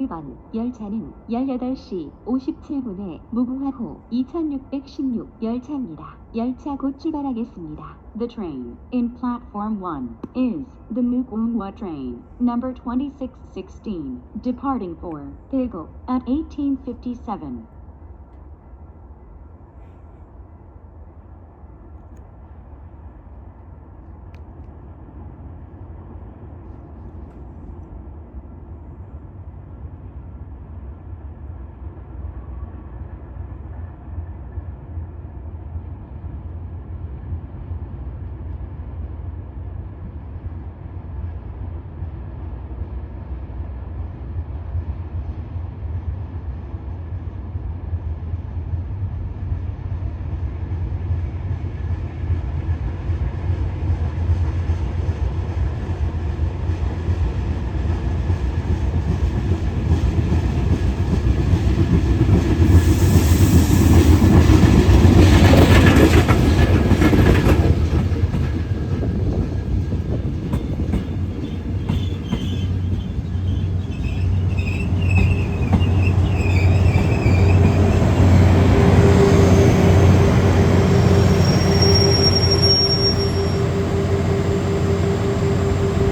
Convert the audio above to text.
1번 열차는 18시 57분에 무궁화호 2616 열차입니다. 열차 곧 출발하겠습니다. The train in platform 1 is the Mugunghwa train, number 2616, departing for Daegu at 1857.